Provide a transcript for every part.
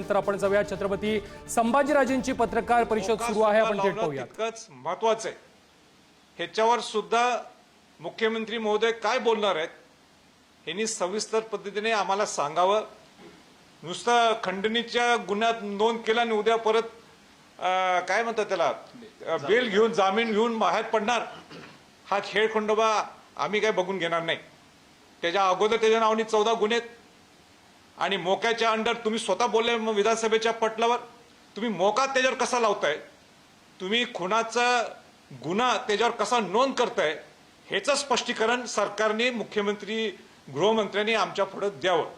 त्यानंतर आपण जाऊया. छत्रपती संभाजीराजेंची पत्रकार परिषद सुरू आहे. आपण थेट तितकंच महत्वाचं आहे. ह्याच्यावर सुद्धा मुख्यमंत्री महोदय काय बोलणार आहेत यांनी सविस्तर पद्धतीने आम्हाला सांगावं. नुसतं खंडणीच्या गुन्ह्यात नोंद केला आणि उद्या परत काय म्हणतात त्याला बेल घेऊन जामीन घेऊन बाहेर पडणार हा खेळ खंडोबा आम्ही काय बघून घेणार नाही. त्याच्या अगोदर त्याच्या नावाने चौदा गुन्हे. आणि मोक्याच्या अंडर तुम्ही स्वतः बोलले मग विधानसभेच्या पटलावर तुम्ही मोका त्याच्यावर कसा लावताय? तुम्ही खुनाचा गुन्हा त्याच्यावर कसा नोंद करताय? ह्याचं स्पष्टीकरण सरकारने मुख्यमंत्री गृहमंत्र्यांनी आमच्या पुढे द्यावं.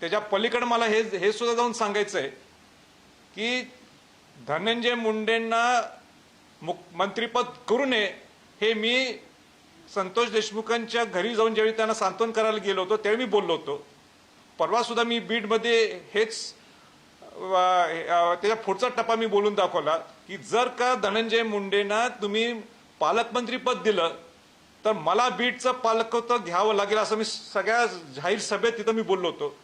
त्याच्या पलीकडे मला हे हे सुद्धा जाऊन सांगायचं आहे की धनंजय मुंडेंना मुख- मंत्रिपद करू नये हे मी संतोष देशमुखांच्या घरी जाऊन ज्यावेळी त्यांना सांत्वन करायला गेलो होतो त्यावेळी मी बोललो होतो. परवा सुद्धा मी बीडमध्ये हेच त्याच्या पुढचा टप्पा मी बोलून दाखवला की जर का धनंजय मुंडेंना तुम्ही पालकमंत्रीपद दिलं तर मला बीडचं पालकत्व घ्यावं लागेल असं मी सगळ्या जाहीर सभेत तिथं मी बोललो होतो.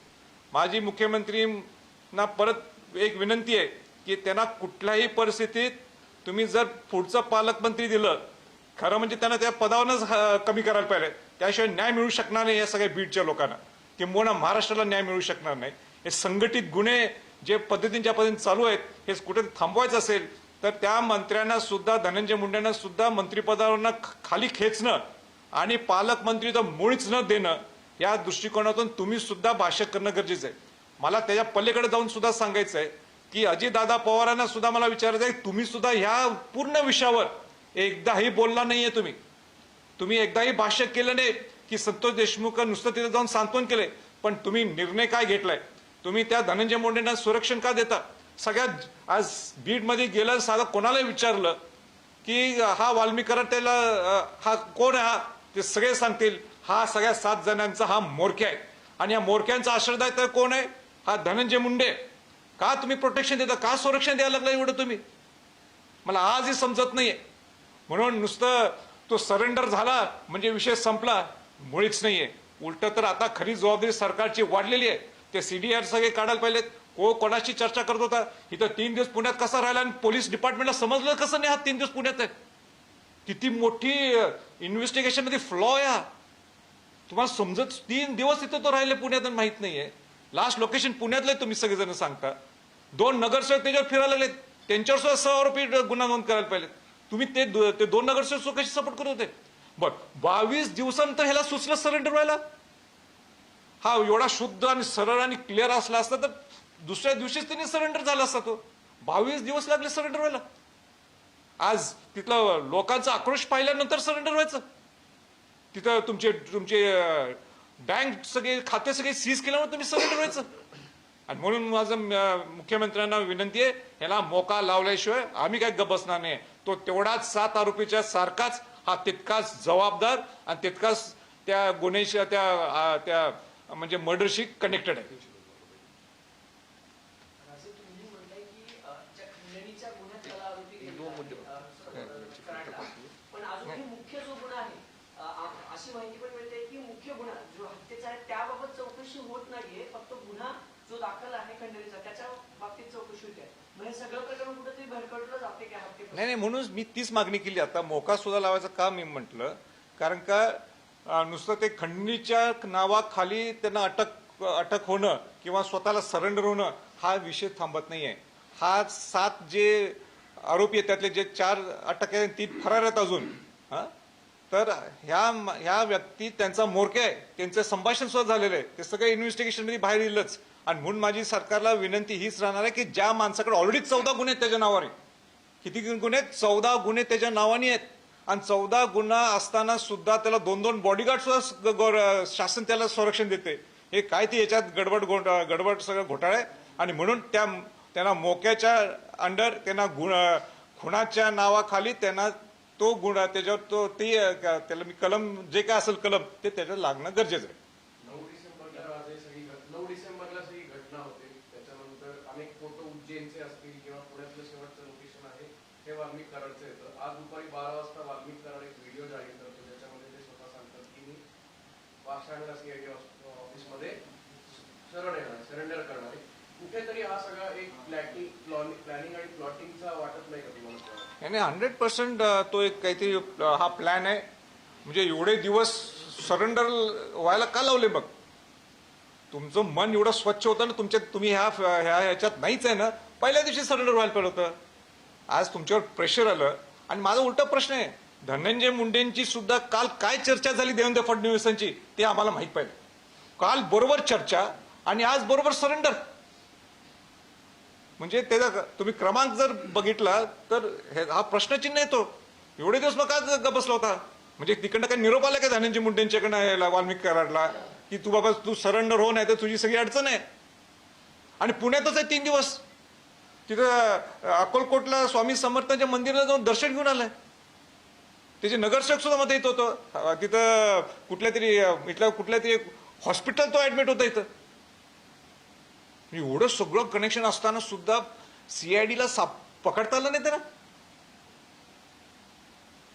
माझी मुख्यमंत्रींना परत एक विनंती आहे की त्यांना कुठल्याही परिस्थितीत तुम्ही जर पुढचं पालकमंत्री दिलं खरं म्हणजे त्यांना त्या पदावरच कमी करायला पाहिजे. त्याशिवाय न्याय मिळू शकणार नाही या सगळ्या बीडच्या लोकांना. किंबहुना महाराष्ट्राला न्याय मिळू शकणार नाही. हे संघटित गुन्हे जे पद्धतींच्या पद्धतीने चालू आहेत हे कुठे थांबवायचं असेल तर त्या मंत्र्यांना सुद्धा धनंजय मुंडेंना सुद्धा मंत्रिपदावरनं खाली खेचणं आणि पालकमंत्री तर मुळीच न देणं या दृष्टिकोनातून तुम्ही सुद्धा भाष्य करणं गरजेचं आहे. मला त्याच्या पलीकडे जाऊन सुद्धा सांगायचं आहे की अजितदादा पवारांना सुद्धा मला विचारायचं आहे तुम्ही सुद्धा ह्या पूर्ण विषयावर एकदाही बोलला नाहीये तुम्ही. तुम्ही एकदाही भाष्य केलं नाही की संतोष देशमुख नुसतं तिथे जाऊन सांत्वन केलंय. पण तुम्ही निर्णय काय घेतलाय? तुम्ही त्या धनंजय मुंडेंना संरक्षण का देता? सगळ्यात आज बीडमध्ये गेलं साधं कोणाला विचारलं की हा वाल्मीकरण त्याला हा कोण आहे हा? ते सगळे सांगतील हा सगळ्या सात जणांचा हा मोरक्या आहे. आणि या मोरक्यांचा आश्रयदायित्व कोण आहे? हा धनंजय मुंडे. का तुम्ही प्रोटेक्शन देता? का संरक्षण द्यायला लागलं एवढं तुम्ही? मला आजही समजत नाहीये. म्हणून नुसतं तो सरेंडर झाला म्हणजे विषय संपला. मुळीच नाहीये. उलट तर आता खरी जबाबदारी सरकारची वाढलेली आहे. ते सीडीआर सगळे काढायला पाहिजेत को कोणाशी चर्चा करत होता? इथं तीन दिवस पुण्यात कसा राहिला आणि पोलीस डिपार्टमेंटला समजलं कसं नाही हा तीन दिवस पुण्यात आहे? किती मोठी इन्व्हेस्टिगेशनमध्ये फ्लॉ आहे हा. तुम्हाला समजत तीन दिवस इथं तो राहिले पुण्यात माहीत माहीत नाहीये. लास्ट लोकेशन पुण्यातलं आहे तुम्ही सगळेजण सांगता. दोन नगरसेवक त्याच्यावर फिरायला लागलेत. त्यांच्यावर सुद्धा सह आरोपी गुन्हा नोंद करायला पाहिजे तुम्ही ते दो- ते दोन नगरसेवक कशी सपोर्ट करत होते? बर बावीस दिवसानंतर ह्याला सुचलं सरेंडर व्हायला? हा एवढा शुद्ध आणि सरळ आणि क्लिअर असला असता तर दुसऱ्या दिवशीच त्यांनी सरेंडर झाला असता तो. बावीस दिवस लागले सरेंडर व्हायला. आज तिथलं लोकांचा आक्रोश पाहिल्यानंतर सरेंडर व्हायचं. तिथं तुमचे तुमचे बँक सगळे खाते सगळे सीज केल्यामुळे तुम्ही सरेंडर व्हायचं. आणि म्हणून माझं मुख्यमंत्र्यांना विनंती आहे ह्याला मोका लावल्याशिवाय आम्ही काय गप बसणार नाही. तो तेवढाच सात आरोपीच्या सारखाच हा तितकाच जबाबदार आणि तितकाच त्या गुन्हेशी त्या त्या म्हणजे मर्डरशी कनेक्टेड आहे. अशी माहिती पण मिळते की मुख्य गुन्हा जो हत्येचा आहे त्याबाबत चौकशी होत नाहीये फक्त गुन्हा जो दाखल आहे खंडणीचा त्याच्या बाबतीत चौकशी होते. हे सगळं प्रकरण कुठेतरी हत्ये नाही नाही म्हणून मी तीच मागणी केली. आता मोका सुद्धा लावायचं का मी म्हटलं? कारण का नुसतं ते खंडणीच्या नावाखाली त्यांना अटक अटक होणं किंवा स्वतःला सरेंडर होणं हा विषय थांबत नाही आहे हा सात जे आरोपी आहेत त्यातले जे चार अटक आहेत ती फरार आहेत अजून. हा तर ह्या ह्या व्यक्ती त्यांचा मोरके आहे. त्यांचं संभाषण सुद्धा झालेलं आहे. ते सगळं इन्व्हेस्टिगेशनमध्ये बाहेर येईलच. आणि म्हणून माझी सरकारला विनंती हीच राहणार आहे की ज्या माणसाकडे ऑलरेडी चौदा गुन्हे आहेत त्याच्या नावावर किती गुन्हे आहेत? चौदा गुन्हे त्याच्या नावाने आहेत. आणि चौदा गुन्हा असताना सुद्धा त्याला दोन दोन बॉडीगार्ड सुद्धा शासन त्याला संरक्षण देते हे काय ते याच्यात गडबड गोंड- गडबड सगळं घोटाळा आहे. आणि म्हणून त्या त्यांना मोक्याच्या अंडर त्यांना गुण खुणाच्या नावाखाली त्यांना तो गुण त्याच्यावर तो ते त्याला मी कलम जे काय असेल कलम ते त्याच्यावर लागणं गरजेचं आहे नऊ डिसेंबरला आज ही सगळी घट- नऊ डिसेंबरला सगळी घटना होते त्याच्यानंतर अनेक फोटो उज्जैनचे असतील किंवा पुण्यातलं शेवटचं लोकेशन आहे हे वाल्मिक कराडचं येतं आज दुपारी बारा वाजता वाल्मिक कराड एक व्हिडिओ जाहीर करतो ज्याच्यामध्ये ते स्वतः सांगतात की मी पाषाणला सीआयडी ऑफिसमध्ये सरळ येणार सरेंडर करणार. कुठेतरी हा सगळा एक प्लॅनिंग प्लॅनिंग आणि प्लॉटिंगचा वाटत नाही का तुम्हाला? याने हंड्रेड पर्सेंट तो एक काहीतरी हा प्लॅन आहे. म्हणजे एवढे दिवस सरेंडर व्हायला का लावले मग? तुमचं मन एवढं स्वच्छ होतं ना तुमच्या तुम्ही ह्या ह्या ह्याच्यात नाहीच आहे ना पहिल्या दिवशी सरेंडर व्हायला पाहिजे होतं. आज तुमच्यावर प्रेशर आलं. आणि माझा उलटा प्रश्न आहे धनंजय मुंडेंची सुद्धा काल काय चर्चा झाली देवेंद्र फडणवीसांची ते आम्हाला माहीत पाहिजे काल बरोबर चर्चा आणि आज बरोबर सरेंडर म्हणजे त्याचा तुम्ही क्रमांक जर बघितला तर हे हा प्रश्नचिन्ह येतो. एवढे दिवस मग का ग- बसला होता? म्हणजे तिकडनं काही निरोप आला का धनंजय मुंडेंच्याकडनं याला वाल्मिकी कराडला? की तू बाबा तू सरेंडर हो नाही तर तुझी सगळी अडचण आहे. आणि पुण्यातच आहे तीन दिवस. तिथं अकोलकोटला स्वामी समर्थांच्या मंदिराला जाऊन दर्शन घेऊन आलंय. त्याचे नगरसेवक सुद्धा मध्ये येत होतं. तिथं कुठल्या तरी इथल्या कुठल्या तरी हॉस्पिटल तो ऍडमिट होता इथं. म्हणजे एवढं सगळं कनेक्शन असताना सुद्धा सीआयडीला साप पकडता आलं नाही त्याला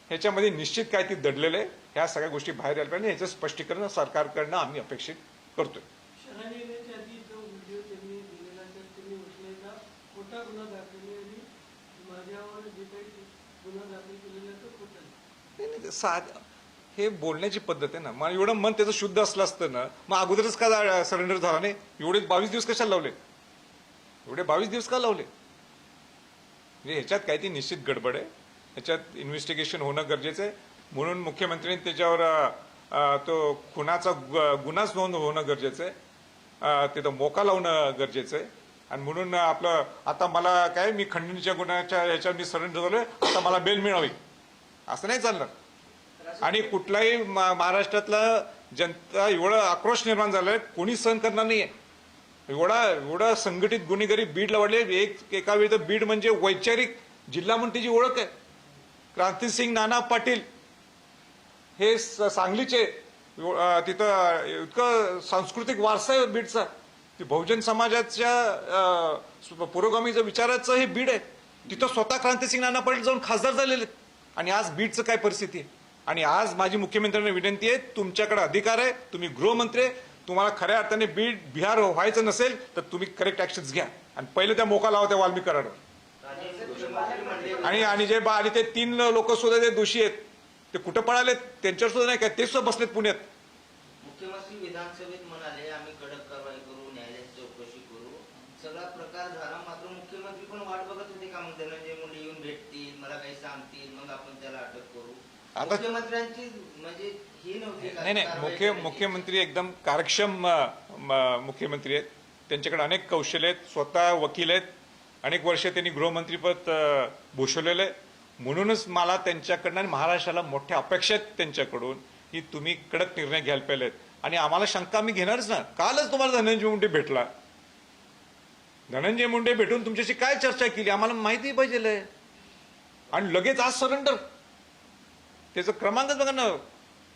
ह्याच्यामध्ये निश्चित काय ती दडलेलं आहे. ह्या सगळ्या गोष्टी बाहेर यायला पाहिजे. ह्याचं स्पष्टीकरण सरकारकडनं आम्ही अपेक्षित करतोय. गुन्हा दाखल आहे गुन्हा दाखल केलेला आहे तो खोटा आहे. नाही, नाही, ते साध हे बोलण्याची पद्धत आहे ना. मग एवढं मन त्याचं शुद्ध असलं असतं ना मग अगोदरच का सरेंडर झाला नाही? एवढे बावीस दिवस कशाला लावले? एवढे बावीस दिवस का लावले? म्हणजे ह्याच्यात काही ती निश्चित गडबड आहे. ह्याच्यात इन्व्हेस्टिगेशन होणं गरजेचं आहे. म्हणून मुख्यमंत्र्यांनी त्याच्यावर तो खुनाचा गु- गुन्हाच नोंद होणं गरजेचं आहे. तिथं मोका लावणं गरजेचं आहे. आणि म्हणून आपलं आता मला काय मी खंडणीच्या गुन्ह्याच्या ह्याच्यावर मी सरेंडर झालोय आता मला बेल मिळावी. असं नाही चाललं आणि कुठलाही महाराष्ट्रातला जनता एवढं आक्रोश निर्माण झालाय कोणी सहन करणार नाहीये. एवढा एवढा संघटित गुन्हेगारी बीडला वाढले एक एका वेळी तर बीड म्हणजे वैचारिक जिल्हा म्हणून तिची ओळख आहे. क्रांतिसिंग नाना पाटील हे स- सांगलीचे तिथं इतकं सांस्कृतिक वारसा आहे बीडचा. ती बहुजन समाजाच्या पुरोगामीचा पुरोगामीचं विचाराचं हे बीड आहे. तिथं स्वतः क्रांतिसिंग नाना पाटील जाऊन खासदार झालेले आणि आज बीडचं काय परिस्थिती आहे? आणि आज माझी मुख्यमंत्र्यांना विनंती आहे तुमच्याकडे अधिकार आहे तुम्ही गृहमंत्री आहे. तुम्हाला खऱ्या अर्थाने बीड बिहार व्हायचं नसेल तर तुम्ही करेक्ट ऍक्शन घ्या. आणि पहिले त्या मोका लावा त्या वाल्मिक कराडवर आणि आणि जे बा आणि ते तीन लोक सुद्धा जे दोषी आहेत ते कुठं पळालेत त्यांच्यावर सुद्धा नाही काय ते सुद्धा बसलेत पुण्यात. मुख्यमंत्री विधानसभेत म्हणाले आम्ही कडक कारवाई करू न्यायालयात चौकशी करू. सगळा प्रकार झाला मात्र मुख्यमंत्री पण वाट बघत होते का मग जे मुली येऊन भेटतील मला काही सांगतील मग आपण त्याला अटक करू. आता- मुख्यमंत्र्यांची म्हणजे ही नव्हती का नाही नाही कारवाई मुख्य करायची? मुख्यमंत्री एकदम कार्यक्षम अ, म- मुख्यमंत्री आहेत. त्यांच्याकडे अनेक कौशल्य आहेत. स्वतः वकील आहेत. अनेक वर्ष त्यांनी गृहमंत्रीपद अ, भूषवलेलं आहे. म्हणूनच मला त्यांच्याकडनं आणि महाराष्ट्राला मोठ्या अपेक्षा आहेत त्यांच्याकडून की तुम्ही कडक निर्णय घ्यायला पाहिजेत आणि आम्हाला शंका आम्ही घेणारच ना. कालच तुम्हाला धनंजय मुंडे भेटला. धनंजय मुंडे भेटून तुमच्याशी काय चर्चा केली? आम्हाला माहिती पाहिजे आणि लगेच आज सरेंडर त्याचं क्रमांकच बघा ना.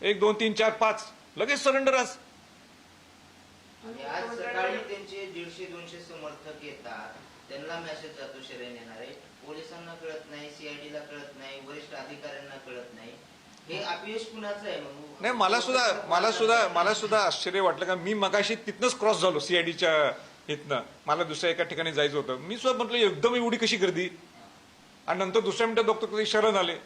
एक दोन तीन चार पाच. लगेच सरेंडर आज. सकाळी त्यांचे दीडशे दोनशे समर्थक येतात. त्यांना मेसेज जातो शरण येणार. आहे पोलिसांना कळत नाही सीआयडी ला कळत नाही वरिष्ठ अधिकाऱ्यांना कळत नाही. हे अपयश कुणाचं आहे मग नाही मला सुद्धा मला सुद्धा मला सुद्धा आश्चर्य वाटलं का मी मगाशी तिथनंच क्रॉस झालो सीआयडीच्या इथनं. मला दुसऱ्या एका ठिकाणी जायचं होतं. मी सुद्धा म्हटलं एकदम एवढी कशी गर्दी? आणि नंतर दुसऱ्या मिनिटात बघतो कधी शरण आले.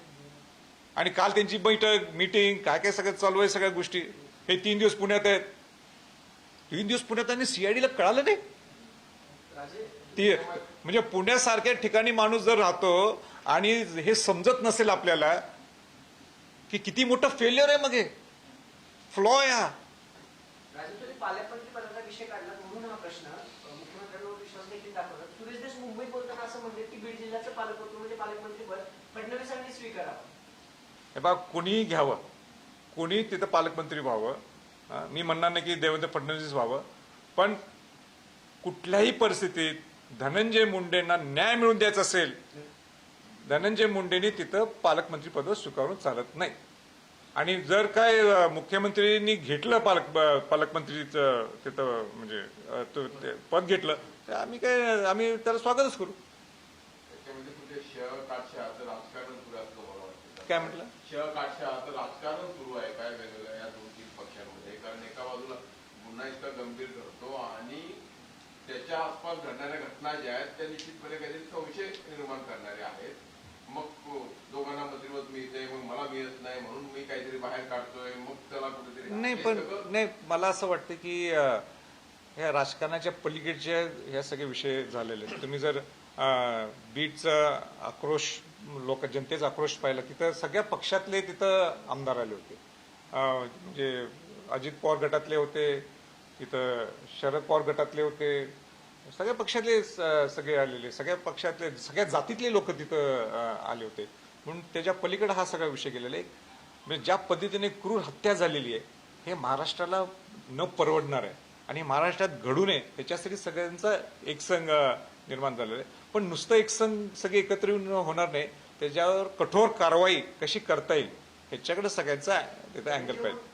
आणि काल त्यांची बैठक मीटिंग काय काय सगळं चालू आहे सगळ्या गोष्टी. हे तीन दिवस पुण्यात आहेत. तीन दिवस पुण्यात आणि सीआयडीला कळालं नाही? ती म्हणजे पुण्यासारख्या ठिकाणी माणूस जर राहतो आणि हे समजत नसेल आपल्याला की किती मोठं फेल्युअर आहे मग हे. फ्लॉ आहे हा. मुंबईत बोलताना असं म्हणले की बीड जिल्ह्याचं पालकमंत्री म्हणजे पालकमंत्री पद. फडणवीसांनी स्वीकारावं. हे बा कोणीही घ्यावं. कोणी तिथं पालकमंत्री व्हावं. मी म्हणणार नाही की देवेंद्र फडणवीस व्हावं. पण कुठल्याही परिस्थितीत धनंजय मुंडेंना न्याय मिळवून द्यायचा असेल धनंजय मुंडेंनी तिथं पालकमंत्री पद स्वीकारून चालत नाही. आणि जर काय मुख्यमंत्र्यांनी घेतलं पालक ब- पालकमंत्रीचं तिथं म्हणजे तो- ते पद घेतलं तर आम्ही काय आम्ही त्याला स्वागतच करू. काय म्हटलं? श काटशहाचं राजकारण सुरू आहे काय वेगवेगळ्या या दोन तीन पक्षांमध्ये. कारण एका बाजूला गुन्हा इतका गंभीर ठरतो आणि त्याच्या आसपास घडणाऱ्या घटना ज्या आहेत त्या निश्चितपणे काहीतरी संशय निर्माण करणाऱ्या आहेत. मग दोघांना मंत्रिपद मिळते मग मला मिळत नाही म्हणून मी काहीतरी बाहेर काढतोय मग त्याला कुठेतरी नाही पण नाही मला असं वाटतं की ह्या राजकारणाच्या पलीकडचे ह्या सगळे विषय झालेले आहेत. तुम्ही जर बीडचा आक्रोश लोक जनतेचा आक्रोश पाहिला. तिथं सगळ्या पक्षातले तिथं आमदार आले होते. म्हणजे अजित पवार गटातले होते तिथं शरद पवार गटातले होते. सगळ्या पक्षातले स- सगळे आलेले सगळ्या पक्षातले सगळ्या जातीतले लोक तिथं आले होते. म्हणून त्याच्या पलीकडे हा सगळा विषय गेलेला आहे. म्हणजे ज्या पद्धतीने क्रूर हत्या झालेली आहे हे महाराष्ट्राला न परवडणार आहे. आणि महाराष्ट्रात घडू नये त्याच्यासाठी सगळ्यांचा एकसंघ निर्माण झालेलं. आहे पण नुसतं एक सण सगळे एकत्र येऊन होणार नाही. त्याच्यावर कठोर कारवाई कशी करता येईल ह्याच्याकडे सगळ्यांचा तिथं अँगल पाहिजे.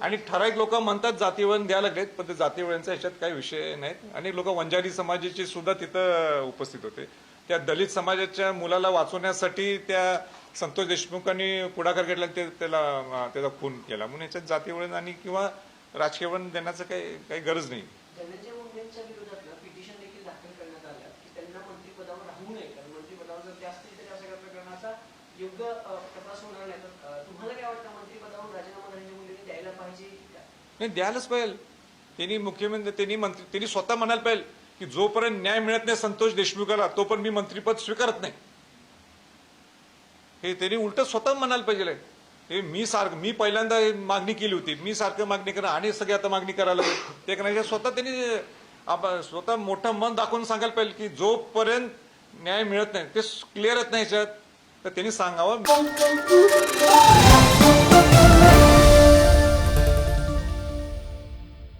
आणि ठराविक लोक म्हणतात जातीवळण द्यायला लागलेत पण ते जातीवळणचा ह्याच्यात काही विषय नाहीत. आणि लोक वंजारी समाजाचे सुद्धा तिथं उपस्थित होते. त्या दलित समाजाच्या मुलाला वाचवण्यासाठी त्या संतोष देशमुखांनी पुढाकार घेतला ते त्याला त्याचा खून केला. म्हणून याच्यात जातीवळण आणि किंवा राजकीय वळण देण्याचं काही काही गरज नाही धनंजय मुंडेंच्या विरोधात पिटिशन देखील दाखल करण्यात आलं की त्यांना होऊ नये. कारण मंत्रिपदावर जर जास्तीत असतील तर या प्रकरणाचा योग्य तपास होणार नाही तर तुम्हाला काय वाटतं? मंत्री पदावरून राजीनामा धनंजय मुंडेंनी द्यायला पाहिजे नाही द्यायलाच पाहिजे. त्यांनी मुख्यमंत्री त्यांनी मंत्री त्यांनी स्वतः म्हणायला पाहिजे की जोपर्यंत न्याय मिळत नाही संतोष देशमुखाला तोपर्यंत मी मंत्रीपद स्वीकारत नाही. हे त्यांनी उलट स्वतः म्हणायला पाहिजे. हे मी सारखं मी पहिल्यांदा मागणी केली होती. मी सारखं मागणी करा आणि सगळे आता मागणी करायला ते करण्याच्या स्वतः त्यांनी स्वतः मोठं मन दाखवून सांगायला पाहिजे की जोपर्यंत न्याय मिळत नाही. ते क्लिअरच नाही ह्याच्यात तर त्यांनी सांगावं.